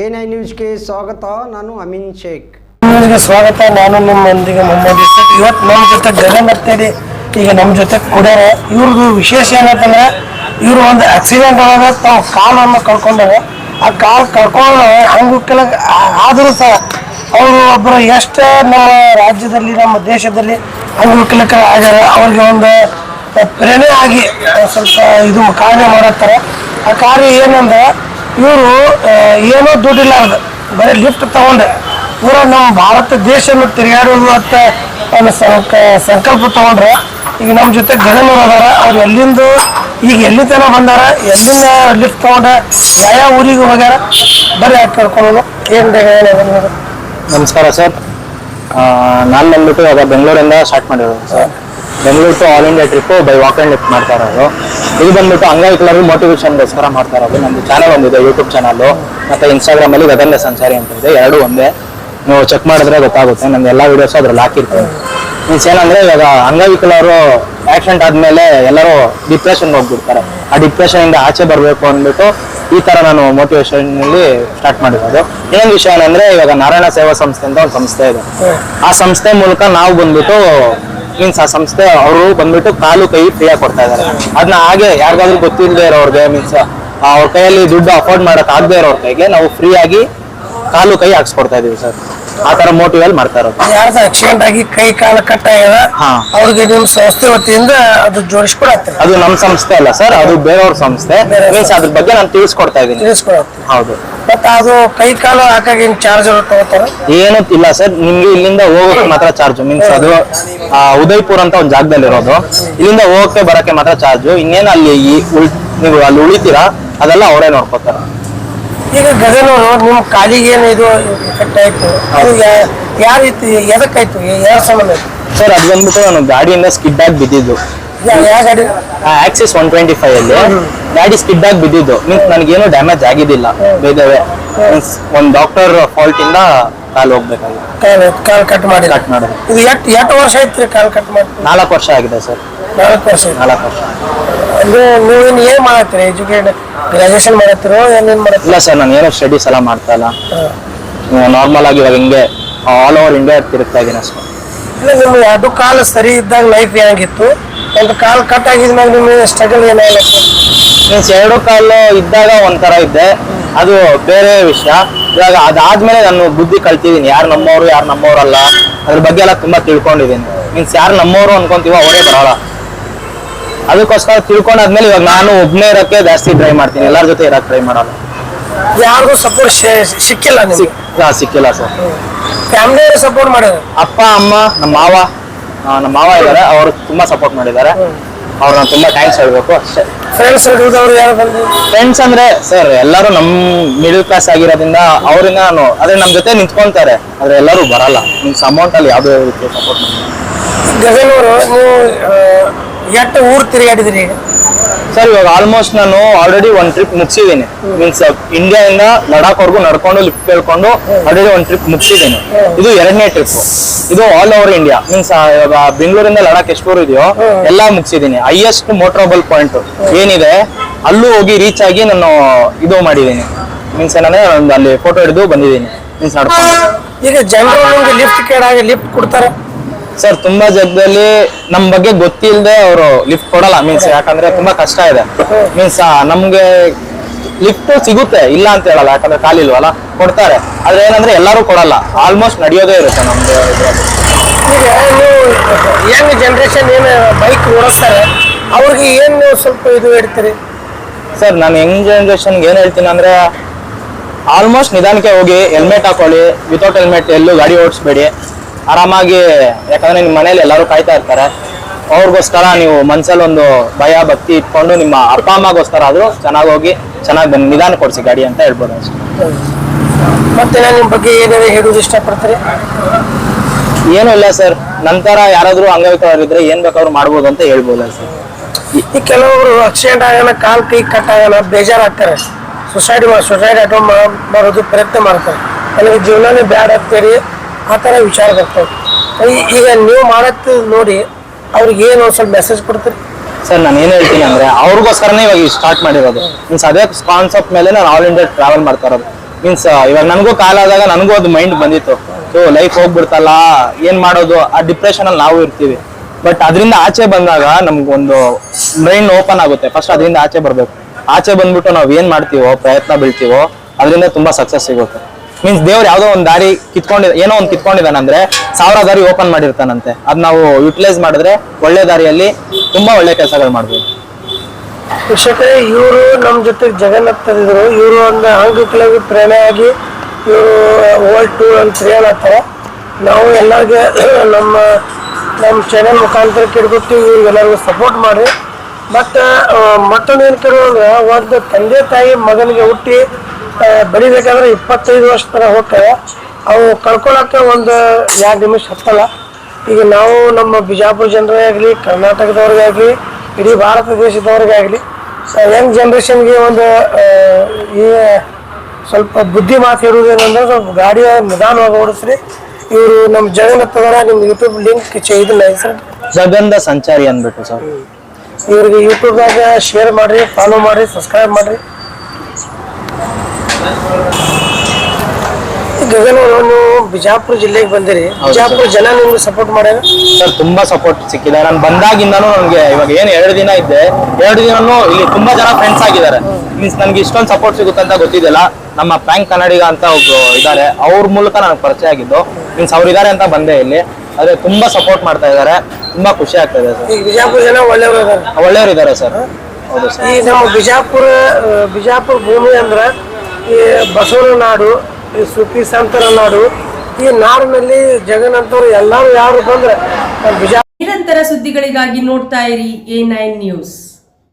N nine ನ್ಯೂಸ್ಗೆ ಸ್ವಾಗತ, ನಾನು ಅಮೀನ್ ಶೇಖ್. ನ್ಯೂಸ್ಗೆ ಸ್ವಾಗತ, ನಾನು ನಿಮ್ಮೊಂದಿಗೆ ಮೊಹಮ್ಮದ್ ಇವತ್ತು ನಮ್ಮ ಜೊತೆ ಗಗನ್ ಅಂತೇಳಿ ಈಗ ನಮ್ಮ ಜೊತೆ ಕುಡ್ಯಾರ ಇವ್ರದ್ದು ವಿಶೇಷ ಏನಂತಂದ್ರೆ, ಇವರು ಒಂದು ಆಕ್ಸಿಡೆಂಟ್ ಒಳಗೆ ತಾವು ಕಾಲನ್ನು ಕಳ್ಕೊಂಡಾಗ ಆ ಕಾಲು ಕಳ್ಕೊಂಡು ಹಂಗೆ ಕೆಲ ಆದರೂ ಸಹ ಅವರು ಒಬ್ಬರು ಎಷ್ಟೇ ನಮ್ಮ ರಾಜ್ಯದಲ್ಲಿ, ನಮ್ಮ ದೇಶದಲ್ಲಿ ಅಂಗವಿಕಲಕರ ಆಗ್ಯಾರ. ಅವ್ರಿಗೆ ಒಂದು ಪ್ರೇರಣೆ ಆಗಿ ಸ್ವಲ್ಪ ಇದು ಕಾರ್ಯ ಮಾಡತ್ತಾರೆ. ಆ ಕಾರ್ಯ ಏನಂದ್ರೆ ಇವರು ಏನೋ ದುಡ್ಡಿಲ್ಲಾರ್ದು. ಬರೀ ಲಿಫ್ಟ್ ತಗೊಂಡೆ. ಪೂರ ನಮ್ಮ ಭಾರತ ದೇಶವನ್ನು ತಿರುಗಾಡೋದು ಅಂತ ಒಂದು ಸಂಕಲ್ಪ ತಗೊಂಡ್ರೆ. ಈಗ ನಮ್ಮ ಜೊತೆ ಗಗನವ್ರು ಅದಾರ. ಅವ್ರು ಎಲ್ಲಿಂದ ಈಗ ಎಲ್ಲಿ ತನ ಬಂದಾರ ಎಲ್ಲಿಂದ ಲಿಫ್ಟ್ ತಗೊಂಡ ಯಾವ ಊರಿಗೆ ಹೋಗ್ಯಾರ ಬರೀ ಯಾಕೆ ಕೇಳ್ಕೊಳ್ಳೋದು ಏನು ನಮಸ್ಕಾರ ಸರ್. ನಾನು ಬಂದ್ಬಿಟ್ಟು ಅದ ಬೆಂಗಳೂರಿಂದ ಸ್ಟಾರ್ಟ್ ಮಾಡಿರೋದು. Sir. Bengaluru to all India trip by walk and lift ಮಾಡ್ತಾ ಇರೋದು. ಇದು ಬಂದ್ಬಿಟ್ಟು ಅಂಗವಿಕಲರು ಮೋಟಿವೇಶನ್ಗೋಸ್ಕರ ಮಾಡ್ತಾ ಇರೋದು. ನಮ್ದು ಚಾನಲ್ ಒಂದಿದೆ ಯೂಟ್ಯೂಬ್ ಚಾನಲ್ಲು ಮತ್ತು ಇನ್ಸ್ಟಾಗ್ರಾಮಲ್ಲಿ ಗಗನ್ಯ ಸಂಚಾರಿ ಅಂತ ಇದೆ. ಎರಡೂ ಒಂದೇ. ನೀವು ಚೆಕ್ ಮಾಡಿದ್ರೆ ಗೊತ್ತಾಗುತ್ತೆ. ನಮ್ದು ಎಲ್ಲ ವಿಡಿಯೋಸ್ ಅದ್ರಲ್ಲಿ ಹಾಕಿರ್ತೀವಿ. ಮೀನ್ಸ್ ಏನಂದ್ರೆ ಇವಾಗ ಅಂಗವಿಕಲರು ಆಕ್ಸಿಡೆಂಟ್ ಆದ್ಮೇಲೆ ಎಲ್ಲರೂ ಡಿಪ್ರೆಷನ್ ಹೋಗ್ಬಿಡ್ತಾರೆ. ಆ ಡಿಪ್ರೆಷನ್ ಇಂದ ಆಚೆ ಬರಬೇಕು ಅಂದ್ಬಿಟ್ಟು ಈ ತರ ನಾನು ಮೋಟಿವೇಶನ್ ಅಲ್ಲಿ ಸ್ಟಾರ್ಟ್ ಮಾಡಿರೋದು. ಇನ್ನೊಂದು ವಿಷಯ ಏನಂದ್ರೆ ಇವಾಗ ನಾರಾಯಣ ಸೇವಾ ಸಂಸ್ಥೆ ಅಂತ ಒಂದು ಸಂಸ್ಥೆ ಇದೆ. ಆ ಸಂಸ್ಥೆ ಮೂಲಕ ನಾವು ಬಂದ್ಬಿಟ್ಟು ಮೀನ್ಸ್ ಆ ಸಂಸ್ಥೆ ಅವರು ಬಂದ್ಬಿಟ್ಟು ಕಾಲು ಕೈ ಫ್ರೀಯಾಗಿ ಕೊಡ್ತಾ ಇದ್ದಾರೆ ಅದನ್ನ ಹಾಗೆ ಯಾರಿಗಾದ್ರೂ ಗೊತ್ತಿಲ್ಲದೆ ಇರೋರ್ಗೆ ಮೀನ್ಸ್ ಅವ್ರ ಕೈಯಲ್ಲಿ ದುಡ್ಡು ಅಫೋರ್ಡ್ ಮಾಡಕ್ ಆಗದೆ ಇರೋರ್ ಕೈಗೆ ನಾವು ಫ್ರೀ ಆಗಿ ಕಾಲು ಕೈ ಹಾಕ್ಸ್ಕೊಡ್ತಾ ಇದೀವಿ ಸರ್. ಆ ತರ ಮೋಟಿವೇಲ್ ಮಾಡ್ತಾ ಇರೋದು. ಯಾರ್ದು ಆಕ್ಸಿಡೆಂಟ್ ಆಗಿ ಕೈ ಕಾಲು ಕಟ್ಟ ಆಗ್ಯದ ಹಾ. ಅವ್ರಿಗೆ ನಿಮ್ಮ ಸಂಸ್ಥೆ ವತಿಯಿಂದ ಅದು ಜೋಡಿಸ್ಕೊಡತ್ತೀರ? ಅದು ನಮ್ಮ ಸಂಸ್ಥೆ ಅಲ್ಲ ಸರ್ ಅದು ಬೇರೆಯವ್ರ ಸಂಸ್ಥೆ. ಮೀನ್ಸ್ ಅದ್ರ ಬಗ್ಗೆ ನಾನು ತಿಳಿಸ್ಕೊಡ್ತಾ ಇದ್ದೀನಿ. ತಿಳಿಸ್ಕೊಡತ್ತೀರಿ? ಹೌದು. ಮತ್ತೆ ಅದು ಕೈ ಕಾಲು ಹಾಕಾಗ ಏನು ಚಾರ್ಜ್ ತಗೋತಾರ? ಏನು ಇಲ್ಲ ಸರ್ ನಿಮ್ಗೆ ಇಲ್ಲಿಂದ ಹೋಗೋಕೆ ಮಾತ್ರ ಚಾರ್ಜ್ ಮೀನ್ಸ್ ಅದು ಆ, ಉದಯ್ಪುರ್ ಅಂತ ಒಂದು ಜಾಗದಲ್ಲಿ ಇರೋದು. ಇಲ್ಲಿಂದ ಹೋಗಕ್ಕೆ ಬರಕ್ಕೆ ಮಾತ್ರ ಚಾರ್ಜ್ ಇನ್ನೇನು ಅಲ್ಲಿ ಈ ಉಳ್ ನೀವು ಅಲ್ಲಿ ಉಳಿತೀರಾ ಅದೆಲ್ಲ ಅವರೇ ನೋಡ್ಕೋತಾರೆ. ಈಗ ಗಗನವರು ನಿಮ್ಮ ಕಾಲಿಗೆ ಏನು ಇದು ಎಫೆಕ್ಟ್ ಆಯ್ತು? ಅದು ಯಾವ ರೀತಿ ಎದಕ್ಕಾಯ್ತು? ಯಾವ ಸಂಬಂಧ ಆಯ್ತು? ಸರ್ ಅದು ಬಂದ್ಬಿಟ್ಟು ನಾನು ಗಾಡಿಯಿಂದ ಸ್ಕಿಡ್ ಆಗಿ ಬಿದ್ದಿದ್ದು. ಯಾವ ಗಾಡಿ? ಆಕ್ಸಿಸ್ ಒನ್ ಟ್ವೆಂಟಿ ಫೈವ್ ಅಲ್ಲಿ ಗಾಡಿ ಸ್ಕಿಡ್ ಆಗಿ ಬಿದ್ದಿದ್ದು. ಮೀನ್ಸ್ ನನಗೇನು ಡ್ಯಾಮೇಜ್ ಆಗಿದ್ದಿಲ್ಲ. ಬೇದವೆ ಮೀನ್ಸ್ ಒಂದು ಡಾಕ್ಟರ್ ಫಾಲ್ಟ್ ಇಂದ ಕಾಲು ಹೋಗ್ಬೇಕಾಗಿತ್ತು ಕಾಲು ಕಾಲು ಕಟ್ ಮಾಡಿ ಕಟ್ ಮಾಡೋದು ಇದು ಎಷ್ಟು ಎಷ್ಟು ವರ್ಷ ಆಯ್ತು ಕಾಲು ಕಟ್ ಮಾಡಿ ನಾಲ್ಕು ವರ್ಷ ಆಗಿದೆ ಸರ್. ನಾಲ್ಕು ವರ್ಷ ನಾಲ್ಕು ವರ್ಷ ಅಂದ್ರೆ ನೀವು ಇನ್ನು ಏನು ಮಾಡತ್ತೀರಿ? ಎಜುಕೇಟ್ ಗ್ರಾಜುಯೇಷನ್ ಮಾಡತ್ತೀರೋ ಏನೇನು ಮಾಡತ್ತಿಲ್ಲ ಇಲ್ಲ ಸರ್ ನಾನು ಏನೋ ಸ್ಟಡೀಸ್ ಎಲ್ಲ ಮಾಡ್ತಾ ಇಲ್ಲ. ನಾರ್ಮಲ್ ಆಗಿ ಇವಾಗ ಹಿಂಗೆ ಆಲ್ ಓವರ್ ಇಂಡಿಯಾ ತಿರುಗ್ತಾ ಇದ್ದೀನಿ ಸರ್ ಇಲ್ಲ ನಿಮ್ಮ ಎರಡು ಕಾಲು ಸರಿ ಇದ್ದಾಗ ಲೈಫ್ ಏನಾಗಿತ್ತು? ಒಂದು ಕಾಲು ಕಟ್ ಆಗಿದ್ಮೇಲೆ ನಿಮಗೆ ಸ್ಟ್ರಗಲ್ ಏನಾಗಿಲ್ಲ ಮೀನ್ಸ್ ಎರಡು ಕಾಲು ಇದ್ದಾಗ ಒಂಥರ ಇದ್ದೆ. ಅದು ಬೇರೆ ವಿಷಯ. ಇವಾಗ ಅದಾದ್ಮೇಲೆ ನಾನು ಬುದ್ಧಿ ಕಲ್ತಿದ್ದೀನಿ ಯಾರು ನಮ್ಮವರು ಯಾರು ನಮ್ಮವರಲ್ಲ. ಅದ್ರ ಬಗ್ಗೆ ಎಲ್ಲ ತುಂಬಾ ತಿಳ್ಕೊಂಡಿದ್ದೀನಿ ಮೀನ್ಸ್ ಯಾರು ನಮ್ಮವರು ಅನ್ಕೊಂತೀವೋ ಅವರೇ ಬರೋಲ್ಲ. ಅದಕ್ಕೋಸ್ಕರ ತಿಳ್ಕೊಂಡಾದ್ಮೇಲೆ ಇವಾಗ ನಾನು ಒಬ್ಬನೇ ಇರೋಕ್ಕೆ ಜಾಸ್ತಿ ಟ್ರೈ ಮಾಡ್ತೀನಿ. ಎಲ್ಲರ ಜೊತೆ ಇರಕ್ಕೆ ಟ್ರೈ ಮಾಡಲ್ಲ. ಯಾರಿಗೂ ಸಪೋರ್ಟ್ ಸಿಕ್ಕಿಲ್ಲ ನಿಮಗೆ? ಸಿಕ್ಕಿಲ್ಲ ಸರ್ ಫ್ಯಾಮಿಲಿ ಸಪೋರ್ಟ್ ಮಾಡಿದ್ರು? ಅಪ್ಪ ಅಮ್ಮ ನಮ್ಮ ಮಾವ ನಮ್ಮ ಮಾವ ಇದ್ದಾರೆ ಅವರು ತುಂಬಾ ಸಪೋರ್ಟ್ ಮಾಡಿದ್ದಾರೆ. ಅವ್ರನ್ನ ತುಂಬಾ ಥ್ಯಾಂಕ್ಸ್ ಹೇಳ್ಬೇಕು. ಅಷ್ಟೇ ಫ್ರೆಂಡ್ಸ್ ಹಿಡಿದವ್ರು ಯಾರು ಬಂದು ಫ್ರೆಂಡ್ಸ್ ಅಂದ್ರೆ ಸರ್ ಎಲ್ಲರೂ ನಮ್ ಮಿಡಲ್ ಕ್ಲಾಸ್ ಆಗಿರೋದ್ರಿಂದ ಅವ್ರಿಂದ ನಾನು ಅದೇ ನಮ್ ಜೊತೆ ನಿಂತ್ಕೊಂತಾರೆ. ಆದ್ರೆ ಎಲ್ಲರೂ ಬರಲ್ಲ. ನಿಮ್ಮ ಅಮೌಂಟ್ ಅಲ್ಲಿ ಯಾವುದೇ ಸಪೋರ್ಟ್ ಅವರು ನೀವು ಎಷ್ಟು ಊರು ತಿರುಗಾಡಿದ್ರಿ? ಸರ್ ಇವಾಗ ಆಲ್ಮೋಸ್ಟ್ ನಾನು ಆಲ್ರೆಡಿ ಒಂದ್ ಟ್ರಿಪ್ ಮುಗಿಸಿದ್ದೀನಿ. ಮೀನ್ಸ್ ಇಂಡಿಯಾದಿಂದ ಲಡಾಖ್ ವರೆಗೂ ನಡ್ಕೊಂಡು ಲಿಫ್ಟ್ ಕೇಳ್ಕೊಂಡು ಆಲ್ರೆಡಿ ಒಂದ್ ಟ್ರಿಪ್ ಮುಗಿಸಿದ್ದೀನಿ. ಇದು ಎರಡನೇ ಟ್ರಿಪ್ ಇದು ಆಲ್ ಓವರ್ ಇಂಡಿಯಾ ಮೀನ್ಸ್ ಇವಾಗ ಬೆಂಗಳೂರಿಂದ ಲಡಾಖ್ ಎಷ್ಟು ದೂರ ಇದೆಯೋ ಎಲ್ಲಾ ಮುಗಿಸಿದ್ದೀನಿ. ಹೈಯೆಸ್ಟ್ ಮೋಟ್ರಬಲ್ ಪಾಯಿಂಟ್ ಏನಿದೆ? ಅಲ್ಲೂ ಹೋಗಿ ರೀಚ್ ಆಗಿ ನಾನು ಇದು ಮಾಡಿದ್ದೀನಿ. ಮೀನ್ಸ್ ಏನಂದ್ರೆ ಅಲ್ಲಿ ಫೋಟೋ ಹಿಡಿದು ಬಂದಿದ್ದೀನಿ. ಮೀನ್ಸ್ ನಡ್ಕೊಂಡು. ಈಗ ಜನರು ಲಿಫ್ಟ್ ಕೇಳಾಗಿ ಲಿಫ್ಟ್ ಕೊಡ್ತಾರೆ. ಸರ್ ತುಂಬಾ ಜಗದಲ್ಲಿ ನಮ್ ಬಗ್ಗೆ ಗೊತ್ತಿಲ್ಲದೆ ಅವರು ಲಿಫ್ಟ್ ಕೊಡಲ್ಲ ಮೀನ್ಸ್ ಯಾಕಂದ್ರೆ ತುಂಬಾ ಕಷ್ಟ ಇದೆ. ಮೀನ್ಸ್ ನಮ್ಗೆ ಲಿಫ್ಟ್ ಸಿಗುತ್ತೆ ಇಲ್ಲ ಅಂತ ಹೇಳಲ್ಲ ಯಾಕಂದ್ರೆ ಕಾಲಿಲ್ವಲ್ಲ ಕೊಡ್ತಾರೆ. ಆದ್ರೆ ಏನಂದ್ರೆ ಎಲ್ಲರೂ ಕೊಡಲ್ಲ ಆಲ್ಮೋಸ್ಟ್ ನಡೆಯೋದೇ ಇರುತ್ತೆ ನಮ್ದು ಇದ್ರಲ್ಲಿ. ಈಗ ನೀವು ಯಂಗ್ ಜನ್ರೇಷನ್ ಏನು ಬೈಕ್ ಓಡಿಸ್ತಾರೆ ಅವ್ರಿಗೆ ಏನು ಸ್ವಲ್ಪ ಇದು ಇಡ್ತೀರಿ ಸರ್ ನಾನು ಯಂಗ್ ಜನರೇಷನ್ಗೆ ಏನು ಹೇಳ್ತೀನಿ ಅಂದ್ರೆ ಆಲ್ಮೋಸ್ಟ್ ನಿಧಾನಕ್ಕೆ ಹೋಗಿ ಹೆಲ್ಮೆಟ್ ಹಾಕೊಳ್ಳಿ ವಿತೌಟ್ ಹೆಲ್ಮೆಟ್ ಎಲ್ಲೂ ಗಾಡಿ ಓಡಿಸ್ಬೇಡಿ. ಆರಾಮಾಗಿ ಯಾಕಂದ್ರೆ ನಿಮ್ಮ ಮನೇಲಿ ಎಲ್ಲರೂ ಕಾಯ್ತಾ ಇರ್ತಾರೆ. ಅವ್ರಿಗೋಸ್ಕರ ನೀವು ಮನ್ಸಲ್ಲಿ ಒಂದು ಭಯ ಭಕ್ತಿ ಇಟ್ಕೊಂಡು ನಿಮ್ಮ ಅಪ್ಪ ಅಮ್ಮಗೋಸ್ಕರ ಆದ್ರೂ ಚೆನ್ನಾಗಿ ಹೋಗಿ ಚೆನ್ನಾಗಿ ಬಂದು ನಿಧಾನ ಕೊಡಿಸಿ ಗಾಡಿ ಅಂತ ಹೇಳ್ಬೋದು ಅಷ್ಟೇ. ಮತ್ತೆ ನಿಮ್ಮ ಬಗ್ಗೆ ಏನೇನು ಹೇಳೋದು ಇಷ್ಟಪಡ್ತೀರಿ? ಏನೂ ಇಲ್ಲ ಸರ್. ನಂತರ ಯಾರಾದರೂ ಅಂಗವಿಕಲರಿದ್ರೆ ಏನ್ ಬೇಕಾದ್ರೂ ಮಾಡ್ಬೋದು ಅಂತ ಹೇಳ್ಬೋದು ಸರ್? ಈ ಕೆಲವರು ಆಕ್ಸಿಡೆಂಟ್ ಆಗೋಣ ಕಾಲ್ ಕೈ ಕಟ್ ಆಗೋಣ ಬೇಜಾರಾಗ್ತಾರೆ. ಸುಸೈಡ್ ಸುಸೈಡ್ ಆಟೋ ಮಾಡೋದು ಪ್ರಯತ್ನ ಮಾಡ್ತಾರೆ. ನನಗೆ ಜೀವನನೇ ಬ್ಯಾಡ್ ಆಗ್ತೀರಿ ಆ ಥರ ವಿಚಾರ ಬರ್ತವೆ ಈಗ ನೀವು ಮಾಡತ್ ನೋಡಿ ಅವ್ರಿಗೆ ಏನು ಸ್ವಲ್ಪ ಮೆಸೇಜ್ ಕೊಡ್ತೀರಿ? ಸರ್, ನಾನು ಏನು ಹೇಳ್ತೀನಿ ಅಂದರೆ ಅವ್ರಿಗೋಸ್ಕರನೇ ಇವಾಗ ಸ್ಟಾರ್ಟ್ ಮಾಡಿರೋದು. ಮೀನ್ಸ್ ಅದೇ ಕಾನ್ಸೆಪ್ಟ್ ಮೇಲೆ ನಾನು ಆಲ್ ಇಂಡಿಯಾ ಟ್ರಾವೆಲ್ ಮಾಡ್ತಾ ಇರೋದು. ಮೀನ್ಸ್ ಇವಾಗ ನನಗೂ ಕಾಲ ಆದಾಗ ನನಗೂ ಅದು ಮೈಂಡ್ ಬಂದಿತ್ತು. ಸೊ ಲೈಫ್ ಹೋಗ್ಬಿಡ್ತಲ್ಲ, ಏನು ಮಾಡೋದು? ಆ ಡಿಪ್ರೆಷನಲ್ಲಿ ನಾವು ಇರ್ತೀವಿ. ಬಟ್ ಅದರಿಂದ ಆಚೆ ಬಂದಾಗ ನಮ್ಗೊಂದು ಮೈಂಡ್ ಓಪನ್ ಆಗುತ್ತೆ. ಫಸ್ಟ್ ಅದರಿಂದ ಆಚೆ ಬರಬೇಕು. ಆಚೆ ಬಂದ್ಬಿಟ್ಟು ನಾವು ಏನು ಮಾಡ್ತೀವೋ, ಪ್ರಯತ್ನ ಬೀಳ್ತೀವೋ, ಅದರಿಂದ ತುಂಬ ಸಕ್ಸಸ್ ಸಿಗುತ್ತೆ. ಮೀನ್ಸ್ ದೇವ್ರು ಯಾವ್ದೋ ಒಂದ್ ದಾರಿ ಕಿತ್ಕೊಂಡಿದ ಏನೋ ಒಂದ್ ಕಿತ್ಕೊಂಡಿದಾನಂದ್ರೆ ಸಾವಿರ ದಾರಿ ಓಪನ್ ಮಾಡಿರ್ತಾನಂತೆ. ಅದ್ ನಾವು ಯುಟಿಲೈಸ್ ಮಾಡಿದ್ರೆ ಒಳ್ಳೆ ದಾರಿಯಲ್ಲಿ ತುಂಬಾ ಒಳ್ಳೆ ಕೆಲಸಗಳು ಮಾಡ್ಬೋದು. ವೀಕ್ಷಕರೇ ಇವರು ನಮ್ಮ ಜೊತೆ ಜಗನ್ನತ್ತದಿದ್ರು ಇವರು ಒಂದು ಪ್ರೇಮ ಪ್ರೇರಣೆಯಾಗಿ ಇವರು ವರ್ಲ್ಡ್ ಟೂರ್ ಅಂತ ಹೇಳತ್ತಾರೆ ನಾವು ಎಲ್ಲರಿಗೆ ನಮ್ಮ ನಮ್ಮ ಚಾನೆಲ್ ಮುಖಾಂತರ ಕೇಳ್ಬಿಟ್ಟು ಇವ್ರಿಗೆಲ್ಲರಿಗೂ ಸಪೋರ್ಟ್ ಮಾಡಿ ಮತ್ತೆ ಮತ್ತೊಂದು ಏನು ಕೇಳೋದ್ರೆ ಒಂದು ತಂದೆ ತಾಯಿ ಮಗನಿಗೆ ಹುಟ್ಟಿ ಆ, ಬೆಳಿಬೇಕಾದ್ರೆ ಇಪ್ಪತ್ತೈದು ವರ್ಷ ತನಕ ಹೋಗ್ತವೆ. ಅವು ಕಳ್ಕೊಳಕ್ಕೆ ಒಂದು ಎರಡು ನಿಮಿಷ ಹತ್ತಲ್ಲ. ಈಗ ನಾವು ನಮ್ಮ ಬಿಜಾಪುರ ಜನರೇ ಆಗಲಿ ಕರ್ನಾಟಕದವ್ರಿಗೆ ಆಗಲಿ ಇಡೀ ಭಾರತ ದೇಶದವ್ರಿಗೆ ಆಗಲಿ ಯಂಗ್ ಜನ್ರೇಷನ್ಗೆ ಒಂದು ಈ ಸ್ವಲ್ಪ ಬುದ್ಧಿ ಮಾತು ಹೇಳುವುದೇನಂದ್ರೆ ಸ್ವಲ್ಪ ಗಾಡಿಯ ನಿಧಾನವಾಗಿ ಓಡಿಸ್ರಿ. ಇವರು ನಮ್ಮ ಜಗನ್ನತ್ತದರ ನಿಮ್ಮ ಯೂಟ್ಯೂಬ್ ಲಿಂಕ್ ಇದನ್ನ ಸರ್. ಜಗಂಧ ಸಂಚಾರಿ ಅಂದ್ಬಿಟ್ಟು ಸರ್. ಇವ್ರಿಗೆ ಯೂಟ್ಯೂಬ್ದಾಗ ಶೇರ್ ಮಾಡಿರಿ ಫಾಲೋ ಮಾಡಿರಿ ಸಬ್ಸ್ಕ್ರೈಬ್ ಮಾಡ್ರಿ. ಗಗನ ನಾನು ಬಿಜಾಪುರ ಜಿಲ್ಲೆಗೆ ಬಂದಿರಿ. ಬಿಜಾಪುರ ಜನ ನಿಮ್ಗೆ ಸಪೋರ್ಟ್ ಮಾಡ್ಯಾರ ಸರ್ ತುಂಬಾ ಸಪೋರ್ಟ್ ಸಿಕ್ಕಿದೆ. ನಾನು ಬಂದಾಗಿಂದನೂ ನನಗೆ ಇವಾಗ ಏನು ಎರಡು ದಿನ ಇದ್ದೆ. ಎರಡು ದಿನನೂ ಇಲ್ಲಿ ತುಂಬಾ ಜನ ಫ್ರೆಂಡ್ಸ್ ಆಗಿದ್ದಾರೆ. ಮೀನ್ಸ್ ನನಗೆ ಇಷ್ಟೊಂದು ಸಪೋರ್ಟ್ ಸಿಗುತ್ತೆ ಅಂತ ಗೊತ್ತಿದ್ದಿಲ್ಲ. ನಮ್ಮ ಪ್ಯಾಂಕ್ ಕನ್ನಡಿಗ ಅಂತ ಒಬ್ರು ಇದ್ದಾರೆ ಅವ್ರ ಮೂಲಕ ನನಗೆ ಪರಿಚಯ ಆಗಿದ್ದು. ಮೀನ್ಸ್ ಅವ್ರು ಇದ್ದಾರೆ ಅಂತ ಬಂದೆ ಇಲ್ಲಿ. ಆದ್ರೆ ತುಂಬಾ ಸಪೋರ್ಟ್ ಮಾಡ್ತಾ ಇದ್ದಾರೆ. ತುಂಬಾ ಖುಷಿ ಆಗ್ತಾ ಇದೆ ಸರ್. ಈಗ ಬಿಜಾಪುರ ಜನ ಒಳ್ಳೆಯವರು ಅದಾರ ಒಳ್ಳೆಯವರು ಇದ್ದಾರೆ ಸರ್ ಹೌದು ಸರ್. ಈ ನಮ್ಮ ಬಿಜಾಪುರ ಆ, ಬಿಜಾಪುರ ಭೂಮಿ ಅಂದ್ರ ಈ ಬಸವನ ನಾಡು, ಈ ಸುಪಿ ಸಂತರ ನಾಡು, ಈ ನಾಡಿನಲ್ಲಿ ಜಗನ್ನಂತವ್ರು ಎಲ್ಲರೂ ಯಾರು ಬಂದ್ರೆ ನಿರಂತರ ಸುದ್ದಿಗಳಿಗಾಗಿ ನೋಡ್ತಾ ಇರಿ ಎ ನೈನ್ ನ್ಯೂಸ್.